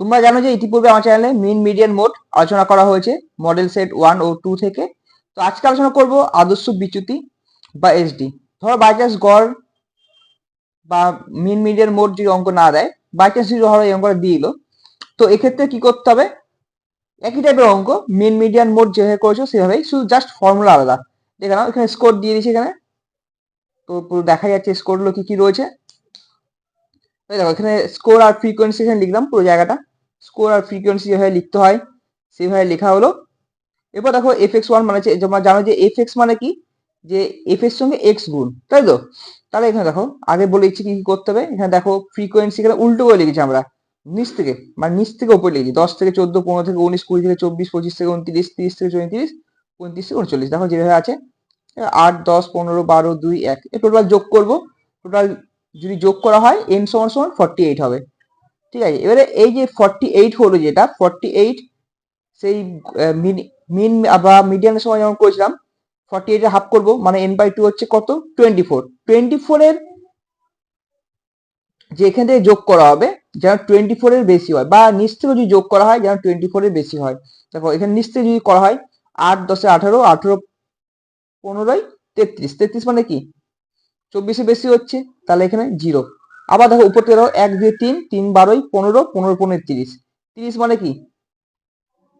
তোমরা জানো যে ইতিপূর্বে আমার চ্যানেলে মিন মিডিয়ান মোড আলোচনা করা হয়েছে মডেল সেট ওয়ান ও টু থেকে। তো আজকে আলোচনা করব আদর্শ বিচ্যুতি বা এসডি ধরো বাই চান্স গড় বা মিন মিডিয়ান মোড যদি অঙ্ক না দেয় বাই চান্স যদি ধরো এই অঙ্কটা দিয়ে দিল, তো এক্ষেত্রে কি করতে হবে? একই টাইপের অঙ্ক মিন মিডিয়ান মোড যেভাবে করেছ সেভাবেই, শুধু জাস্ট ফর্মুলা আলাদা। দেখে নাও, এখানে স্কোর দিয়ে দিয়েছি এখানে। তো পুরো দেখা যাচ্ছে স্কোরগুলো কি কি রয়েছে। দেখো, এখানে স্কোর আর ফ্রিকোয়েন্সি এখানে লিখলাম পুরো জায়গাটা। স্কোর আর ফ্রিকোয়েন্সি যেভাবে লিখতে হয়, সেভাবে লেখা হলো। এরপর দেখো এফ এক্স ওয়ান মানে জানো যে এফ এক্স মানে কি? যে এফ এর সঙ্গে এক্স গুণ, তাই তো? তাহলে এখানে দেখো, আগে বলে দিচ্ছি কি কি করতে হবে। এখানে দেখো ফ্রিকোয়েন্সি এখানে উল্টো করে লিখেছি আমরা। নিচ থেকে মানে নিচ থেকে উপরে লিখেছি। দশ থেকে চোদ্দ, পনেরো থেকে উনিশ, কুড়ি থেকে চব্বিশ, পঁচিশ থেকে উনত্রিশ, তিরিশ থেকে চৌত্রিশ, পঁয়ত্রিশ থেকে উনচল্লিশ। দেখো যেভাবে আছে, আট, দশ, পনেরো, বারো, দুই, এক। এ টোটাল যোগ করব। টোটাল যদি যোগ করা হয় এন সমান সমান ফর্টি এইট হবে। ঠিক আছে? এবারে এই যে ফর্টি এইট হলো যেটা ফর্টি এইট সেই মিন বা মিডিয়ানের সময় যেমন করেছিলাম ফর্টি এইটে হাফ করব মানে এন বাই টু হচ্ছে কত? টোয়েন্টি ফোর টোয়েন্টি ফোরের যে এখান থেকে যোগ করা হবে, যেন টোয়েন্টি ফোর এর বেশি হয়, বা নিচ থেকে যদি যোগ করা হয়, যেন টোয়েন্টি ফোর এর বেশি হয়। দেখো, এখানে নিচ থেকে যদি করা হয়, আট দশে আঠারো আঠারো পনেরোই তেত্রিশ। তেত্রিশ মানে কি? চব্বিশে বেশি হচ্ছে, তাহলে এখানে জিরো আবার দেখো উপর দেখো এক, দুই, তিন তিন, বারোই, পনেরো পনেরো পনেরো, তিরিশ। তিরিশ মানে কি?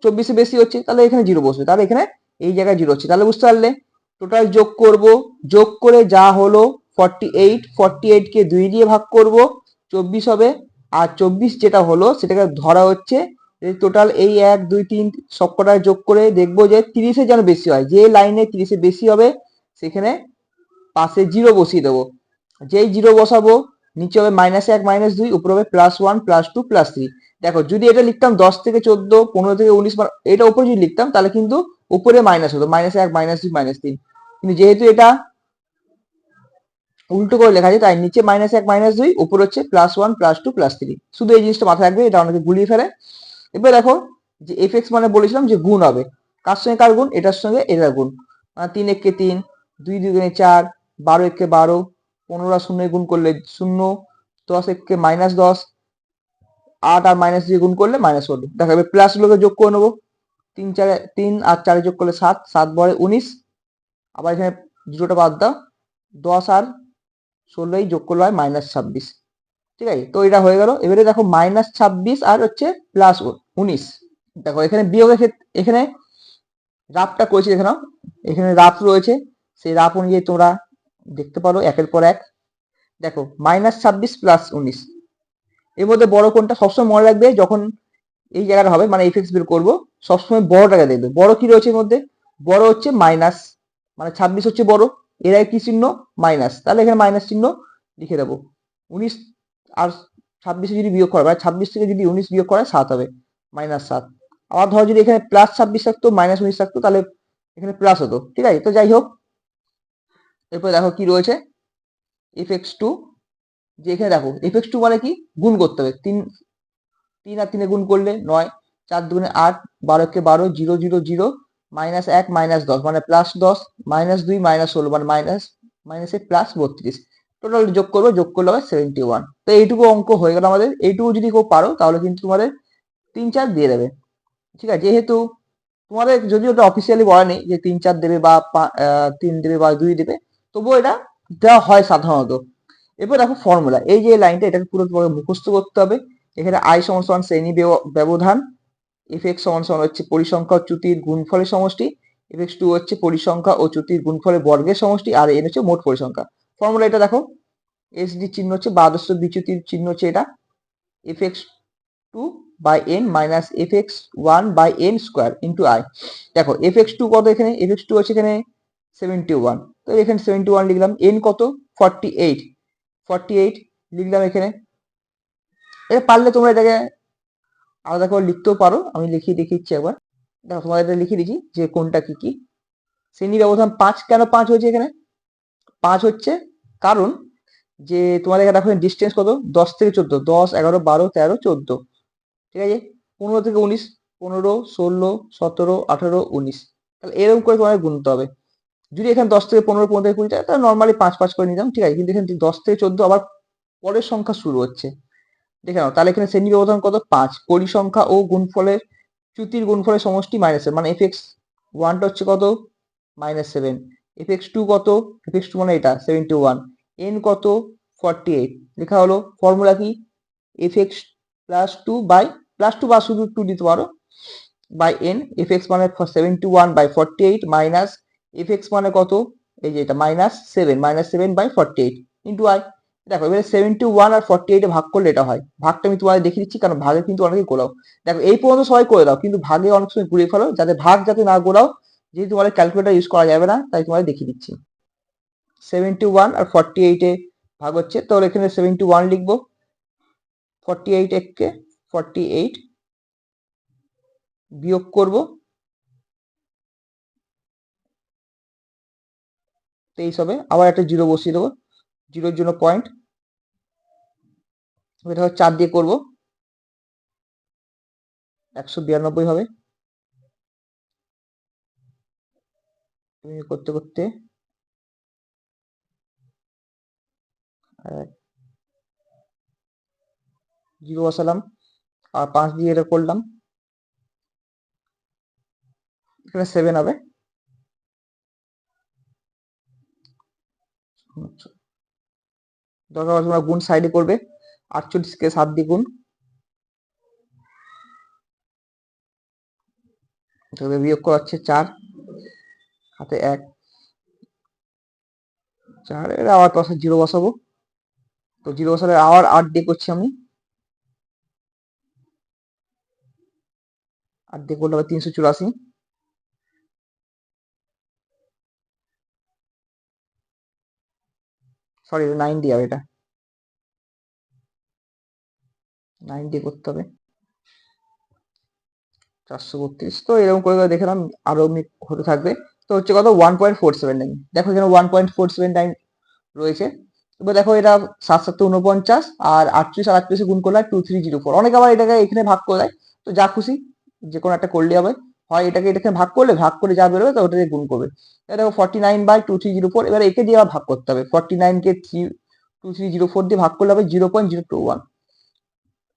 চব্বিশে বেশি হচ্ছে, তাহলে এখানে জিরো বসবে। তাহলে এখানে এই জায়গায় জিরো হচ্ছে। তাহলে বুঝতে পারলে টোটাল যোগ করব, যোগ করে যা হলো ফর্টি এইট ফর্টি এইট কে দুই দিয়ে ভাগ করব, চব্বিশ হবে। আর চব্বিশ যেটা হলো, সেটাকে ধরা হচ্ছে টোটাল এই এক, দুই, তিন সবকটা যোগ করে দেখব যে তিরিশে যেন বেশি হয়। যে লাইনে তিরিশে বেশি হবে, সেখানে পাশে জিরো বসিয়ে দেবো। যেই জিরো বসাবো, নিচে হবে মাইনাস এক মাইনাস দুই, উপরে হবে plus one plus two plus three দেখো, যদি এটা লিখতাম দশ থেকে চোদ্দ, পনেরো থেকে উনিশ এটা উপরে যদি লিখতাম, তাহলে কিন্তু উপরে মাইনাস হতো মাইনাস এক মাইনাস দুই মাইনাস তিন। কিন্তু যেহেতু এটা উল্টো করে লেখা আছে, তাই নিচে মাইনাস এক মাইনাস দুই, উপর হচ্ছে plus one plus two plus three শুধু এই জিনিসটা মাথায় রাখবে, এটা অনেকে গুলিয়ে ফেলে। এবার দেখো, যে এফ এক্স মানে বলেছিলাম যে গুণ হবে। কার সঙ্গে কার গুণ? এটার সঙ্গে এটার গুণ। মানে তিন এককে তিন, দুই দুগুণে চার বারো এককে বারো, পনেরো শূন্য গুণ করলে শূন্য, দশ এককে মাইনাস দশ, আট আর মাইনাস দিয়ে গুণ করলে মাইনাস ষোলো দেখো, এবার প্লাস গুলোকে যোগ করে নেব। তিন চারে, তিন আর চারে যোগ করলে সাত সাত বড়ে উনিশ। আবার এখানে জিরোটা বাদ দাও, দশ আর ষোলোই যোগ করলে হয় মাইনাস ছাব্বিশ। ঠিক আছে? তো এটা হয়ে গেল। এবারে দেখো মাইনাস ছাব্বিশ আর হচ্ছে প্লাস উনিশ। দেখো, এখানে বিয়োগের ক্ষেত্রে এখানে রাফটা করেছি এখানে এখানে রাফ রয়েছে। সেই রাফ অনুযায়ী তোমরা দেখতে পারো, একের পর এক। দেখো মাইনাস ছাব্বিশ প্লাস উনিশ। এর মধ্যে বড় কোনটা সবসময় মনে রাখবে, যখন এই জায়গাটা হবে মানে এফেক্স বের করব, সবসময় বড়টাকে দেখবে। বড় কি রয়েছে এর মধ্যে? বড় হচ্ছে মাইনাস মানে ছাব্বিশ হচ্ছে বড়, এর আগে কি চিহ্ন? মাইনাস তাহলে এখানে মাইনাস চিহ্ন লিখে দেবো। উনিশ আর ছাব্বিশে যদি বিয়োগ করা মানে ছাব্বিশ থেকে যদি উনিশ বিয়োগ করে, সাত হবে মাইনাস সাত। আবার ধরো যদি এখানে প্লাস ছাব্বিশ থাকতো মাইনাস উনিশ থাকতো, তাহলে এখানে প্লাস হতো। ঠিক আছে? তো যাই হোক এরপরে দেখো কি রয়েছে? এফ এক্স টু যে এখানে দেখো এফ এক্স টু মানে কি? গুণ করতে হবে। তিন তিন আর তিনে গুণ করলে নয়, চার দুগুণে আট, বারো কে বারো, জিরো জিরো জিরো মাইনাস এক মাইনাস দশ মানে প্লাস দশ মাইনাস দুই মাইনাস ষোলো মানে মাইনাস মাইনাস মাইনাসে প্লাস বত্রিশ। টোটাল যোগ করব, যোগ করলে হবে সেভেন্টি ওয়ান তো এইটুকু অঙ্ক হয়ে গেল আমাদের। এইটুকু যদি কেউ পারো, তাহলে কিন্তু তোমাদের তিন, চার দিয়ে দেবে। ঠিক আছে? যেহেতু তোমাদের যদি ওটা অফিসিয়ালি বলা নেই যে তিন, চার দেবে বা তিন দেবে বা দুই দেবে তবুও এটা দেওয়া হয় সাধারণত। এরপর দেখো ফর্মুলা এই যে লাইনটা এটাকে পুরো তোমাকে মুখস্থ করতে হবে। এখানে আই সমান সমান শ্রেণি ব্যবধান এফ এক্স সমান সমান হচ্ছে পরিসংখ্যা চ্যুতির গুণফলের সমষ্টি এফ এক্স টু হচ্ছে পরিসংখ্যা ও চ্যুতির গুণফলের বর্গের সমষ্টি, আর এন হচ্ছে মোট পরিসংখ্যা। ফর্মুলা এটা দেখো এস ডি চিহ্ন হচ্ছে বাদস্য বিচ্যুতির চিহ্ন হচ্ছে এটা F X two by N minus F X one by N square into I দেখো এফ এক্স টু কত এখানে? এফ এক্স টু হচ্ছে এখানে সেভেন্টি ওয়ান তো এখানে সেভেন্টি ওয়ান লিখলাম। এন কত? ফর্টি এইট ফর্টি এইট লিখলাম এখানে। এটা পারলে তোমরা এটাকে আলাদা করে লিখতেও পারো। আমি লিখিয়ে দেখিয়েছি একবার। দেখো, তোমাদের এটা লিখে দিচ্ছি যে কোনটা কি কি। শ্রেণি ব্যবধান পাঁচ। কেন পাঁচ হয়েছে এখানে? পাঁচ হচ্ছে কারণ যে তোমাদের এখানে দেখো ডিস্টেন্স কত? দশ থেকে চোদ্দ। দশ, এগারো, বারো, তেরো, চোদ্দ। ঠিক আছে? পনেরো থেকে উনিশ, পনেরো, ষোলো, সতেরো, আঠেরো, উনিশ। তাহলে এরকম করে তোমাদের গুনতে হবে। যদি এখানে দশ থেকে পনেরো পনেরো থেকে টাকা তাহলে নর্মালি পাঁচ পাঁচ করে নিতাম, ঠিক আছে? কিন্তু এখানে দশ থেকে চোদ্দ, আবার পরের সংখ্যা শুরু হচ্ছে। দেখে নাও, তাহলে এখানে শ্রেণি ব্যবধান কত? পাঁচ। পরিসংখ্যা ও গুণফলের, চ্যুতির গুণফলের সমষ্টি মাইনাস মানে এফ এক্স ওয়ানটা হচ্ছে কত? Minus seven F X two কত? এফ এক্স টু মানে এটা সেভেন্টি ওয়ান এন কত? ফর্টি এইট লেখা হলো ফর্মুলা কি? F X plus two by plus two বা শুধু টু দিতে পারো। বাই এন এফ এক্স মানে seventy one by forty eight minus F X মানে কত? এই যে এটা minus seven minus seven by forty eight into I দেখো, এবারে সেভেন্টি ওয়ান আর ফর্টি এইটে ভাগ করলে এটা হয়। ভাগটা আমি তোমাদের দেখিয়ে দিচ্ছি, কারণ ভাগে কিন্তু অনেকে গোলাও। দেখো, এই পর্যন্ত সবাই করে দাও, কিন্তু ভাগে অনেক সময় ঘুরিয়ে ফেলো, যাতে ভাগ যাতে না গোলাও, যেহেতু তোমাদের ক্যালকুলেটার ইউজ করা যাবে না, তাই তোমাদের দেখিয়ে দিচ্ছি। সেভেন্টি ওয়ান আর ফর্টি এইটে ভাগ হচ্ছে, তাহলে এখানে সেভেন্টি ওয়ান লিখব। ফর্টি এইট এককে ফর্টি এইট বিয়োগ করব। তেইশ হবে। আবার একটা জিরো বসিয়ে দেবো। জিরোর জন্য পয়েন্ট এটা চার দিয়ে করব। একশো বিরানব্বই হবে। করতে করতে জিরো বসালাম। আর পাঁচ দিয়ে এটা করলাম। এখানে সেভেন হবে। দরকার হলে তোমরা গুণ সাইডে করবে। আটচল্লিশকে সাত দিয়ে গুণ বিয়োগ করা হচ্ছে চার। হাতে এক। চার এর আবার পাশে জিরো বসাবো। তো জিরো বসালে আবার আট দিয়ে করছি আমি। আট দিয়ে করলে হবে তিনশো চুরাশি। সরি নাইন দিয়ে হবে এটা। নাইন দিয়ে করতে হবে। চারশো বত্রিশ। তো এরকম করে করে দেখলাম আরও হতে থাকবে। তো হচ্ছে কত? One point four seven nine দেখো এখানে one point four seven nine রয়েছে। এবার দেখো এটা সাত সাত উনপঞ্চাশ আর আটত্রিশ আর আটত্রিশে গুণ করলে টু থ্রি জিরো ফোর অনেকে আবার এটাকে এখানে ভাগ করে দেয়। তো যা খুশি যে কোনো একটা করলে হবে। হয় এটাকে এটাকে ভাগ করলে, ভাগ করে যা বেরোবে তো ওটা দিয়ে গুণ করবে। দেখো forty nine by two three zero four এবার একে দিয়ে আবার ভাগ করতে হবে। Forty নাইনকে three two three zero four দিয়ে ভাগ করলে হবে zero point zero two one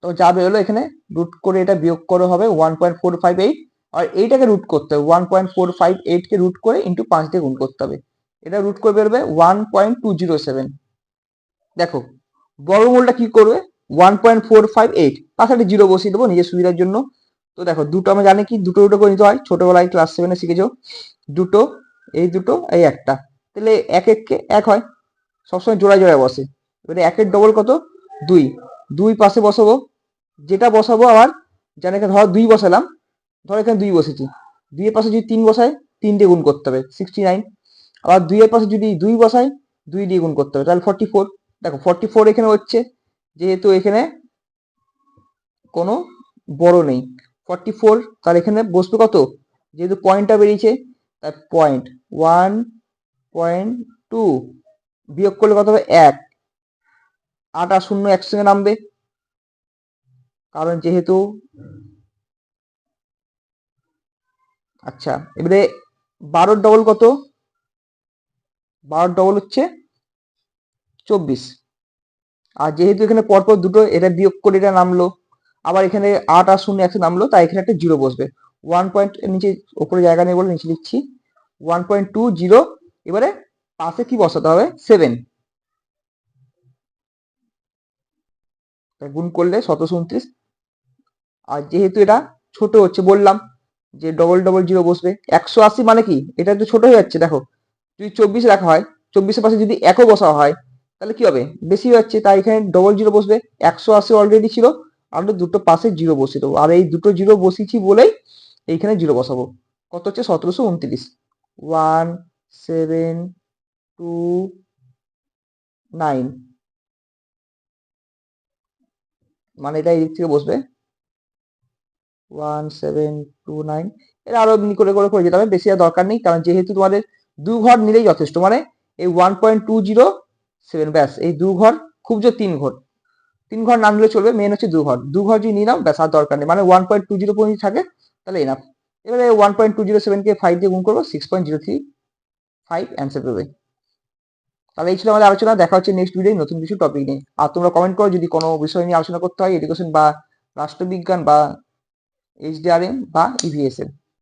তো যা বেরোলো এখানে রুট করে এটা বিয়োগ করে হবে one point four five eight আর এইটাকে রুট করতে হবে ওয়ান পয়েন্ট ফোর ফাইভ এইটকে রুট করে ইন্টু পাঁচ দিয়ে গুণ করতে হবে। এটা রুট করে বেরোবে one point two zero seven দেখো বড় বর্গমূলটা কি করবে? One point four five eight সাথে জিরো বসিয়ে দেবো নিজের সুবিধার জন্য। তো দেখো, দুটো আমরা জানি কি, দুটো দুটো করে নিতে হয়। ছোটবেলায় ক্লাস সেভেনে শিখেছো। দুটো, এই দুটো, এই একটা। তাহলে এক এককে এক হয়। সবসময় জোড়া জোড়ায় বসে। এবারে একের ডবল কত? দুই। দুই পাশে বসাবো। যেটা বসাবো আবার, যেন এখানে ধর দুই বসালাম, ধর এখানে দুই বসেছি। দুইয়ের পাশে যদি তিন বসাই তিন দিয়ে গুণ করতে হবে। সিক্সটি নাইন আবার দুইয়ের পাশে যদি দুই বসাই দুই দিয়ে গুণ করতে হবে। তাহলে ফর্টি ফোর দেখো ফর্টি ফোর এখানে হচ্ছে, যেহেতু এখানে কোনো বড় নেই। ফর্টি ফোর তাহলে এখানে বসবে কত? যেহেতু পয়েন্টটা বেরিয়েছে, তার পয়েন্ট ওয়ান পয়েন্ট টু বিয়োগ করলে কত হবে? এক। আট আর শূন্য একসঙ্গে নামবে। কারণ যেহেতু আচ্ছা এবারে বারোর ডবল কত? বারোর ডবল হচ্ছে চব্বিশ। আর যেহেতু এখানে পরপর দুটো, এটা বিয়োগ করে এটা নামলো। আবার এখানে আট আর শূন্য একশো নামলো, তাই এখানে একটা জিরো বসবে। ওয়ান পয়েন্ট নিচে ওপরে জায়গা নেই বলে নিচে লিখছি। ওয়ান পয়েন্ট টু জিরো এবারে পাশে কি বসাতে হবে? সেভেন গুণ করলে সতেরোশো উনত্রিশ। আর যেহেতু এটা ছোট হচ্ছে, বললাম যে ডবল ডবল জিরো বসবে। একশো আশি মানে কি? এটা তো ছোট হয়ে যাচ্ছে, দেখো। যদি চব্বিশ রাখা হয়, চব্বিশের পাশে যদি একও বসা হয়, তাহলে কি হবে? বেশি হচ্ছে, তাই এখানে ডবল জিরো বসবে। একশো আশি অলরেডি ছিল। আর দুটো পাশে জিরো বসিয়ে দেবো। আর এই দুটো জিরো বসিয়েছি বলেই এইখানে জিরো বসাবো। কত হচ্ছে? সতেরোশো উনত্রিশ। ওয়ান সেভেন টু নাইন মানে এটা এই থেকে বসবে। ওয়ান সেভেন টু নাইন এটা আরও এমনি করে করে করে যেতে হবে। বেশি আর দরকার নেই। কারণ যেহেতু তোমাদের দু ঘর নিলেই যথেষ্ট। মানে এই one point two zero seven ব্যাস। এই দু ঘর, খুব জোর তিন ঘর। তিন ঘর না নিলে চলবে মেন হচ্ছে দু ঘর দু ঘর যদি নিলাম ব্যাস, আর দরকার নেই। মানে ওয়ান পয়েন্ট টু জিরো পর্যন্ত থাকে, তাহলে এনাফ। এবারে ওয়ান পয়েন্ট টু জিরো সেভেনকে ফাইভ দিয়ে গুণ করব six point zero three five answer পেবে তাহলে এই ছিল আমাদের আলোচনা, দেখা হচ্ছে নেক্সট ভিডিও নতুন কিছু টপিক নিয়ে। আর তোমরা কমেন্ট করো যদি কোনো বিষয় নিয়ে আলোচনা করতে হয় এডুকেশন বা রাষ্ট্রবিজ্ঞান বা এইচডিআরএম বা ইভিএসএম